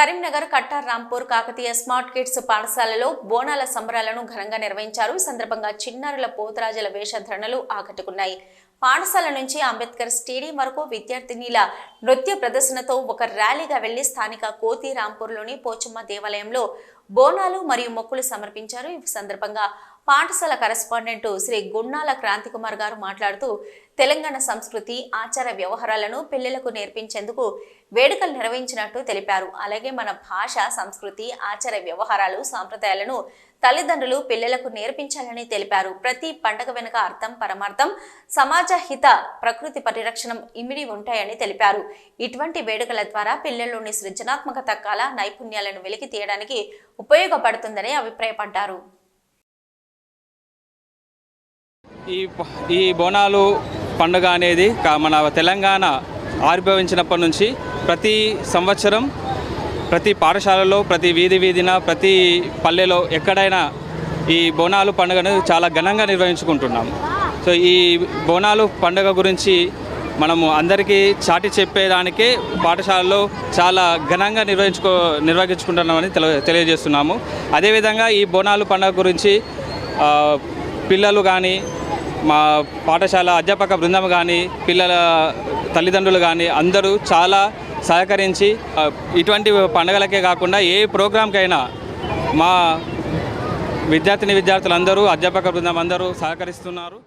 Karimnagar కట్టార్ Rampur Kakatiya smart kids పాఠశాలలో బోనాల సంబరాలను ఘనంగా నిర్వహించారు. ఈ సందర్భంగా చిన్నారుల పోతరాజుల వేషధరణలు ఆకట్టుకున్నాయి. పాఠశాల నుంచి అంబేద్కర్ స్టేడియం వరకు విద్యార్థినిల నృత్య ప్రదర్శనతో ఒక ర్యాలీగా వెళ్ళి స్థానిక కోతి రాంపూర్లోని పోచమ్మ దేవాలయంలో బోనాలు మరియు మొక్కులు సమర్పించారు. ఈ సందర్భంగా పాఠశాల కరెస్పాండెంట్ శ్రీ గున్నాల క్రాంతికుమార్ గారు మాట్లాడుతూ తెలంగాణ సంస్కృతి ఆచార వ్యవహారాలను పిల్లలకు నేర్పించేందుకు వేడుకలు నిర్వహించినట్టు తెలిపారు. అలాగే మన భాష సంస్కృతి ఆచార వ్యవహారాలు సాంప్రదాయాలను తల్లిదండ్రులు పిల్లలకు నేర్పించాలని తెలిపారు. ప్రతి పండగ వెనుక అర్థం పరమార్థం సమాజ హిత ప్రకృతి పరిరక్షణం ఇమిడి ఉంటాయని తెలిపారు. ఇటువంటి వేడుకల ద్వారా పిల్లల్లోని సృజనాత్మకత కళ నైపుణ్యాలను వెలికి తీయడానికి ఉపయోగపడుతుందని అభిప్రాయపడ్డారు. ఈ ఈ బోనాలు పండుగ అనేది కా- మన తెలంగాణ ఆవిర్భవించినప్పటి నుంచి ప్రతి సంవత్సరం ప్రతి పాఠశాలలో ప్రతి వీధి వీధిన ప్రతి పల్లెలో ఎక్కడైనా ఈ బోనాలు పండుగను చాలా ఘనంగా నిర్వహించుకుంటున్నాం. సో ఈ బోనాలు పండుగ గురించి మనము అందరికీ చాటి చెప్పేదానికే పాఠశాలలో చాలా ఘనంగా నిర్వహించుకో నిర్వహించుకుంటున్నామని తెల తెలియజేస్తున్నాము. అదేవిధంగా ఈ బోనాలు పండుగ గురించి పిల్లలు కానీ మా పాఠశాల అధ్యాపక బృందం కానీ పిల్లల తల్లిదండ్రులు కానీ అందరూ చాలా సహకరించి ఇటువంటి పండుగలకే కాకుండా ఏ ప్రోగ్రాంకైనా మా విద్యార్థిని విద్యార్థులందరూ అధ్యాపక బృందం అందరూ సహకరిస్తున్నారు.